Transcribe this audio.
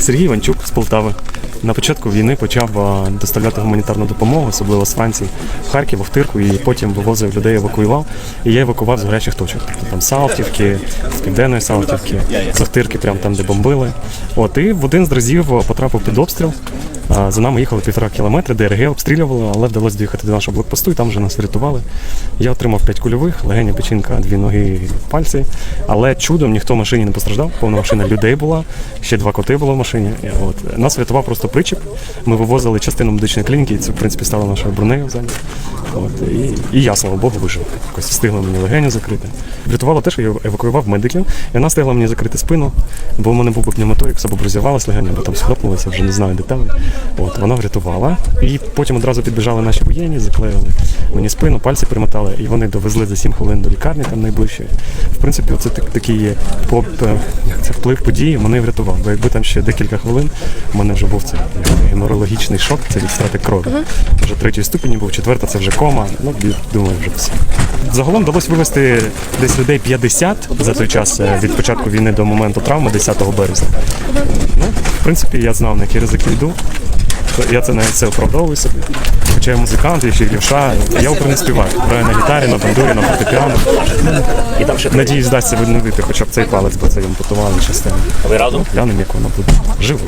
Сергій Іванчук з Полтави. На початку війни почав доставляти гуманітарну допомогу, особливо з Франції, в Харків, Охтирку, і потім вивозив людей, евакуював. І я евакував з гарячих точок. Тобто там Салтівки, з південної Салтівки, з Охтирки, прямо там, де бомбили. От і в один з разів потрапив під обстріл. За нами їхали півтора кілометри, ДРГ обстрілювали, але вдалося доїхати до нашого блокпосту, і там вже нас врятували. Я отримав 5 кульових, легеня печінка, дві ноги, пальці. Але чудом ніхто в машині не постраждав. Повна машина людей була, ще два коти було в машині. От. Нас врятував просто причіп. Ми вивозили частину медичної клініки, і це в принципі стало нашою бронею ззаді. От. І, і я, слава Богу, вижив. Якось встигли мені легеню закрити. Врятувало те, що я евакуював медиків, і вона встигла мені закрити спину, бо в мене був би пневмоторик, все б розірвалась легеня, бо там схлопнулося, вже не знаю деталей. От, вона врятувала. І потім одразу підбіжали наші воєнні, заклеїли мені спину, пальці примотали, і вони довезли за 7 хвилин до лікарні там найближчої. В принципі, це так, такий поп, е, як це, вплив події, мене врятував. Бо якби там ще декілька хвилин, у мене вже був цей геморологічний шок, це від страти крові. Вже третій ступені був, четверта це вже кома. Ну, думаю, вже все. Загалом вдалося вивезти десь людей 50 за той час е, від початку війни до моменту травми 10 березня. Ну, в принципі, я знав, на які ризики йду. Я це навіть це оправдовую собі. Хоча я музикант, я ще лівша, я оперний співак. Граю на гітарі, на бандурі, на фортепіано. І там ще Надіюсь, вдасться відновити хоча б цей палець, бо це ампутували частину. ви разом? Глянемо, як воно буде. Живо.